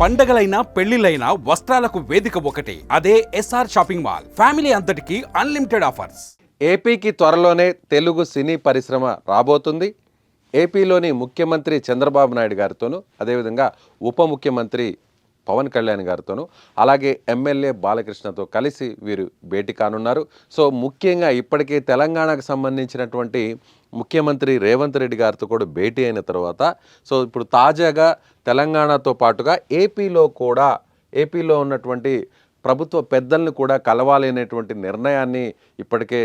పండగలైనా పెళ్ళిలైనా వస్త్రాలకు వేదిక ఒకటి. అదే S R shopping mall family అంతటికి అన్లిమిటెడ్ ఆఫర్స్ ఏపీకి త్వరలోనే తెలుగు సినీ పరిశ్రమ రాబోతుంది. ఏపీలోని ముఖ్యమంత్రి చంద్రబాబు నాయుడు గారితోనూ అదేవిధంగా ఉప ముఖ్యమంత్రి పవన్ కళ్యాణ్ గారితోనూ అలాగే ఎమ్మెల్యే బాలకృష్ణతో కలిసి వీరు భేటీ కానున్నారు. సో ముఖ్యంగా ఇప్పటికే తెలంగాణకు సంబంధించినటువంటి ముఖ్యమంత్రి రేవంత్ రెడ్డి గారితో కూడా భేటీ అయిన తర్వాత సో ఇప్పుడు తాజాగా తెలంగాణతో పాటుగా ఏపీలో కూడా ఏపీలో ఉన్నటువంటి ప్రభుత్వ పెద్దల్ని కూడా కలవాలి అనేటువంటి నిర్ణయాన్ని ఇప్పటికే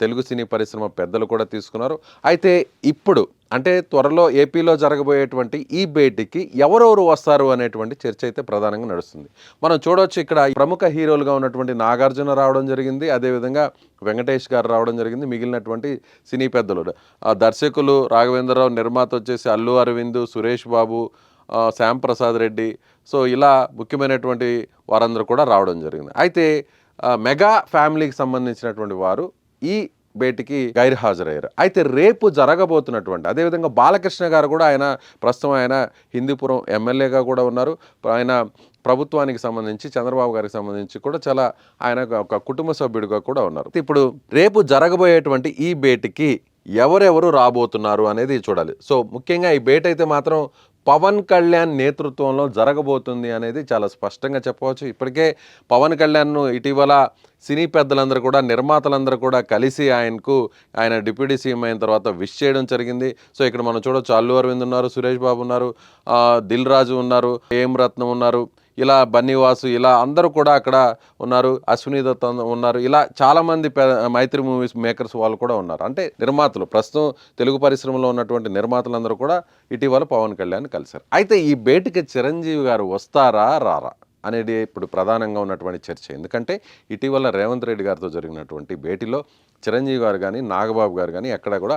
తెలుగు సినీ పరిశ్రమ పెద్దలు కూడా తీసుకున్నారు. అయితే ఇప్పుడు అంటే త్వరలో ఏపీలో జరగబోయేటువంటి ఈ భేటీకి ఎవరెవరు వస్తారు అనేటువంటి చర్చ అయితే ప్రధానంగా నడుస్తుంది. మనం చూడవచ్చు ఇక్కడ ప్రముఖ హీరోలుగా ఉన్నటువంటి నాగార్జున రావడం జరిగింది అదేవిధంగా వెంకటేష్ గారు రావడం జరిగింది మిగిలినటువంటి సినీ పెద్దలు. దర్శకులు రాఘవేంద్రరావు నిర్మాత వచ్చేసి అల్లు అరవింద్ సురేష్ బాబు శ్యామ్ ప్రసాద్ రెడ్డి. సో ఇలా ముఖ్యమైనటువంటి వారందరూ కూడా రావడం జరిగింది. అయితే మెగా ఫ్యామిలీకి సంబంధించినటువంటి వారు ఈ భేటీకి గైర్హాజరయ్యారు. అయితే రేపు జరగబోతున్నటువంటి అదేవిధంగా బాలకృష్ణ గారు కూడా ఆయన ప్రస్తుతం ఆయన హిందూపురం ఎమ్మెల్యేగా కూడా ఉన్నారు. ఆయన ప్రభుత్వానికి సంబంధించి చంద్రబాబు గారికి సంబంధించి కూడా చాలా ఆయన ఒక కుటుంబ సభ్యుడిగా కూడా ఉన్నారు. ఇప్పుడు రేపు జరగబోయేటువంటి ఈ భేటీకి ఎవరెవరు రాబోతున్నారు అనేది చూడాలి. సో ముఖ్యంగా ఈ భేటీ అయితే మాత్రం పవన్ కళ్యాణ్ నేతృత్వంలో జరగబోతుంది అనేది చాలా స్పష్టంగా చెప్పవచ్చు. ఇప్పటికే పవన్ కళ్యాణ్ను ఇటీవల సినీ పెద్దలందరూ కూడా నిర్మాతలందరూ కూడా కలిసి ఆయనకు ఆయన డిప్యూటీ సీఎం అయిన తర్వాత విష్ చేయడం జరిగింది. సో ఇక్కడ మనం చూడొచ్చు అల్లు అరవింద్ ఉన్నారు సురేష్ బాబు ఉన్నారు దిల్ రాజు ఉన్నారు ఏం రత్నం ఉన్నారు. ఇలా బన్నీవాసు ఇలా అందరూ కూడా అక్కడ ఉన్నారు అశ్విని దత్ ఉన్నారు. ఇలా చాలామంది మైత్రి మూవీస్ మేకర్స్ వాళ్ళు కూడా ఉన్నారు. అంటే నిర్మాతలు ప్రస్తుతం తెలుగు పరిశ్రమలో ఉన్నటువంటి నిర్మాతలందరూ కూడా ఇటీవల పవన్ కళ్యాణ్ కలిశారు. అయితే ఈ భేటీకి చిరంజీవి గారు వస్తారా రారా అనేది ఇప్పుడు ప్రధానంగా ఉన్నటువంటి చర్చ. ఎందుకంటే ఇటీవల రేవంత్ రెడ్డి గారితో జరిగినటువంటి భేటీలో చిరంజీవి గారు కానీ నాగబాబు గారు కానీ ఎక్కడ కూడా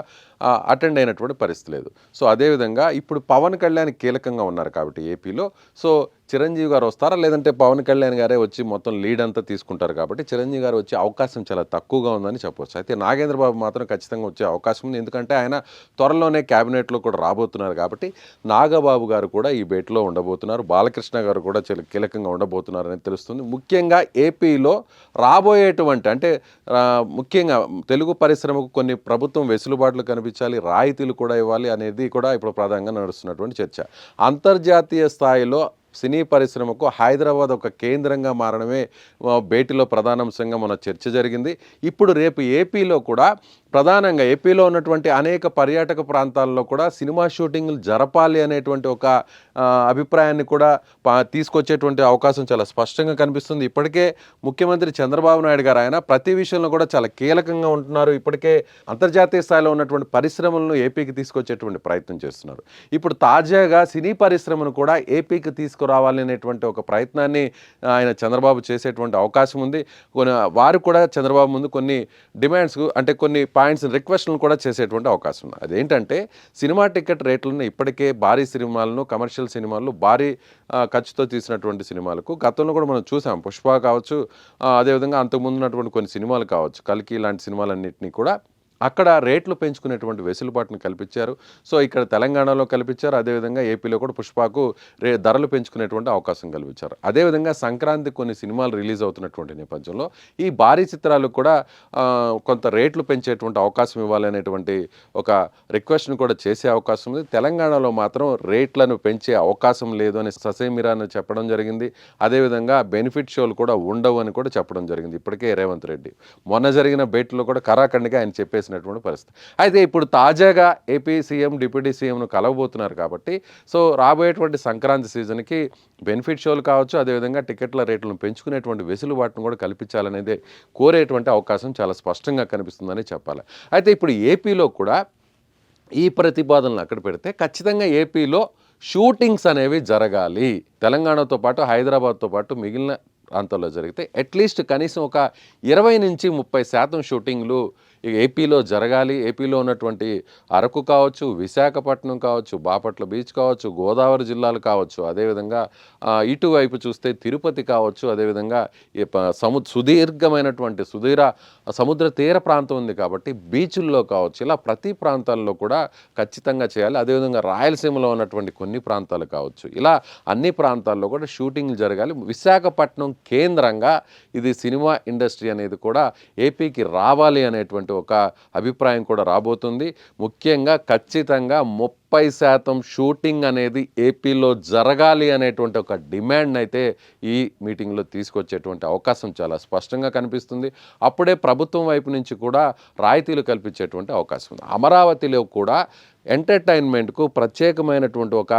అటెండ్ అయినటువంటి పరిస్థితి లేదు. సో అదేవిధంగా ఇప్పుడు పవన్ కళ్యాణ్ కీలకంగా ఉన్నారు కాబట్టి ఏపీలో. సో చిరంజీవి గారు వస్తారా? లేదంటే పవన్ కళ్యాణ్ గారే వచ్చి మొత్తం లీడ్ అంతా తీసుకుంటారు కాబట్టి చిరంజీవి గారు వచ్చే అవకాశం చాలా తక్కువగా ఉందని చెప్పొచ్చు. అయితే నాగేంద్రబాబు మాత్రం ఖచ్చితంగా వచ్చే అవకాశం ఉంది. ఎందుకంటే ఆయన త్వరలోనే క్యాబినెట్లో కూడా రాబోతున్నారు కాబట్టి నాగబాబు గారు కూడా ఈ భేటీలో ఉండబోతున్నారు. బాలకృష్ణ గారు కూడా చాలా కీలకంగా ఉండబోతున్నారు అని తెలుస్తుంది. ముఖ్యంగా ఏపీలో రాబోయేటువంటి అంటే ముఖ్యంగా తెలుగు పరిశ్రమకు కొన్ని ప్రభుత్వం వెసులుబాట్లు కనిపించాలి రాయితీలు కూడా ఇవ్వాలి అనేది కూడా ఇప్పుడు ప్రధానంగా నడుస్తున్నటువంటి చర్చ. అంతర్జాతీయ స్థాయిలో సినీ పరిశ్రమకు హైదరాబాద్ ఒక కేంద్రంగా మారడమే భేటీలో ప్రధానాంశంగా మన చర్చ జరిగింది. ఇప్పుడు రేపు ఏపీలో కూడా ప్రధానంగా ఏపీలో ఉన్నటువంటి అనేక పర్యాటక ప్రాంతాల్లో కూడా సినిమా షూటింగ్లు జరపాలి అనేటువంటి ఒక అభిప్రాయాన్ని కూడా పా- తీసుకొచ్చేటువంటి అవకాశం చాలా స్పష్టంగా కనిపిస్తుంది. ఇప్పటికే ముఖ్యమంత్రి చంద్రబాబు నాయుడు గారు ఆయన ప్రతి విషయంలో కూడా చాలా కీలకంగా ఉంటున్నారు. ఇప్పటికే అంతర్జాతీయ స్థాయిలో ఉన్నటువంటి పరిశ్రమలను ఏపీకి తీసుకొచ్చేటువంటి ప్రయత్నం చేస్తున్నారు. ఇప్పుడు తాజాగా సినీ పరిశ్రమను కూడా ఏపీకి తీసుకు అనేటువంటి ఒక ప్రయత్నాన్ని ఆయన చంద్రబాబు చేసేటువంటి అవకాశం ఉంది. కొన్ని వారు కూడా చంద్రబాబు ముందు కొన్ని డిమాండ్స్ అంటే కొన్ని పాయింట్స్ రిక్వెస్ట్లను కూడా చేసేటువంటి అవకాశం ఉంది. అదేంటంటే సినిమా టికెట్ రేట్లను ఇప్పటికే భారీ సినిమాలను కమర్షియల్ సినిమాలు భారీ ఖర్చుతో తీసినటువంటి సినిమాలకు గతంలో కూడా మనం చూసాం. పుష్ప కావచ్చు అదేవిధంగా అంతకుముందు ఉన్నటువంటి కొన్ని సినిమాలు కావచ్చు కల్కి ఇలాంటి సినిమాలన్నింటినీ కూడా అక్కడ రేట్లు పెంచుకునేటువంటి వెసులుబాటును కల్పించారు. సో ఇక్కడ తెలంగాణలో కల్పించారు. అదేవిధంగా ఏపీలో కూడా పుష్పకు రే ధరలు పెంచుకునేటువంటి అవకాశం కల్పించారు. అదేవిధంగా సంక్రాంతి కొన్ని సినిమాలు రిలీజ్ అవుతున్నటువంటి నేపథ్యంలో ఈ భారీ చిత్రాలు కూడా కొంత రేట్లు పెంచేటువంటి అవకాశం ఇవ్వాలనేటువంటి ఒక రిక్వెస్ట్ను కూడా చేసే అవకాశం ఉంది. తెలంగాణలో మాత్రం రేట్లను పెంచే అవకాశం లేదు అని ససేమిరాను చెప్పడం జరిగింది. అదేవిధంగా బెనిఫిట్ షోలు కూడా ఉండవు అని కూడా చెప్పడం జరిగింది. ఇప్పటికే రేవంత్ రెడ్డి. మొన్న జరిగిన భేటీలో కూడా కరాఖండిగా ఆయన చెప్పేసి చెప్పేసినటువంటి పరిస్థితి. అయితే ఇప్పుడు తాజాగా ఏపీ సీఎం డిప్యూటీ సీఎంను కలవబోతున్నారు కాబట్టి సో రాబోయేటువంటి సంక్రాంతి సీజన్కి బెనిఫిట్ షోలు కావచ్చు అదేవిధంగా టికెట్ల రేట్లను పెంచుకునేటువంటి వెసులుబాటును కూడా కల్పించాలనేది కోరేటువంటి అవకాశం చాలా స్పష్టంగా కనిపిస్తుందని చెప్పాలి. అయితే ఇప్పుడు ఏపీలో కూడా ఈ ప్రతిపాదనలు అక్కడ పెడితే ఖచ్చితంగా ఏపీలో షూటింగ్స్ అనేవి జరగాలి. తెలంగాణతో పాటు హైదరాబాద్తో పాటు మిగిలిన ప్రాంతాల్లో జరిగితే అట్లీస్ట్ కనీసం ఒక ఇరవై నుంచి ముప్పై శాతం షూటింగ్లు ఇక ఏపీలో జరగాలి ఏపీలో ఉన్నటువంటి అరకు కావచ్చు విశాఖపట్నం కావచ్చు బాపట్ల బీచ్ కావచ్చు గోదావరి జిల్లాలు కావచ్చు అదేవిధంగా ఇటువైపు చూస్తే తిరుపతి కావచ్చు అదేవిధంగా సము సుదీర్ఘమైనటువంటి సుదీర సముద్ర తీర ప్రాంతం ఉంది కాబట్టి బీచుల్లో కావచ్చు ఇలా ప్రతి ప్రాంతాల్లో కూడా ఖచ్చితంగా చేయాలి. అదేవిధంగా రాయలసీమలో ఉన్నటువంటి కొన్ని ప్రాంతాలు కావచ్చు ఇలా అన్ని ప్రాంతాల్లో కూడా షూటింగ్లు జరగాలి. విశాఖపట్నం కేంద్రంగా ఇది సినిమా ఇండస్ట్రీ అనేది కూడా ఏపీకి రావాలి అనేటువంటి ఒక అభిప్రాయం కూడా రాబోతుంది. ముఖ్యంగా ఖచ్చితంగా ముప్పై శాతం షూటింగ్ అనేది ఏపీలో జరగాలి అనేటువంటి ఒక డిమాండ్ అయితే ఈ మీటింగ్లో తీసుకొచ్చేటువంటి అవకాశం చాలా స్పష్టంగా కనిపిస్తుంది. అప్పుడే ప్రభుత్వం వైపు నుంచి కూడా రాయితీలు కల్పించేటువంటి అవకాశం ఉంది. అమరావతిలో కూడా ఎంటర్టైన్మెంట్కు ప్రత్యేకమైనటువంటి ఒక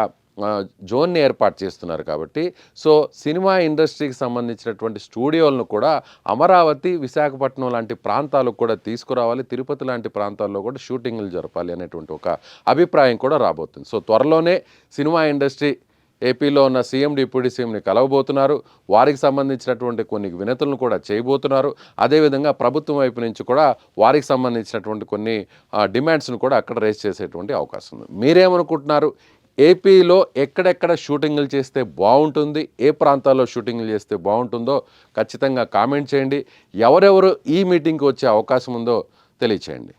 జోన్ని ఏర్పాటు చేస్తున్నారు కాబట్టి. సో సినిమా ఇండస్ట్రీకి సంబంధించినటువంటి స్టూడియోలను కూడా అమరావతి విశాఖపట్నం లాంటి ప్రాంతాలకు కూడా తీసుకురావాలి. తిరుపతి లాంటి ప్రాంతాల్లో కూడా షూటింగ్లు జరపాలి అనేటువంటి ఒక అభిప్రాయం కూడా రాబోతుంది. సో త్వరలోనే సినిమా ఇండస్ట్రీ ఏపీలో ఉన్న సీఎం డిప్యూటీ సీఎంని కలవబోతున్నారు. వారికి సంబంధించినటువంటి కొన్ని వినతులను కూడా చేయబోతున్నారు. అదేవిధంగా ప్రభుత్వం వైపు నుంచి కూడా వారికి సంబంధించినటువంటి కొన్ని డిమాండ్స్ను కూడా అక్కడ రేస్ చేసేటువంటి అవకాశం ఉంది. మీరేమనుకుంటున్నారు? ఏపీలో ఎక్కడెక్కడ షూటింగ్లు చేస్తే బాగుంటుంది ఏ ప్రాంతాల్లో షూటింగ్లు చేస్తే బాగుంటుందో ఖచ్చితంగా కామెంట్ చేయండి. ఎవరెవరు ఈ మీటింగ్కి వచ్చే అవకాశం ఉందో తెలియచేయండి.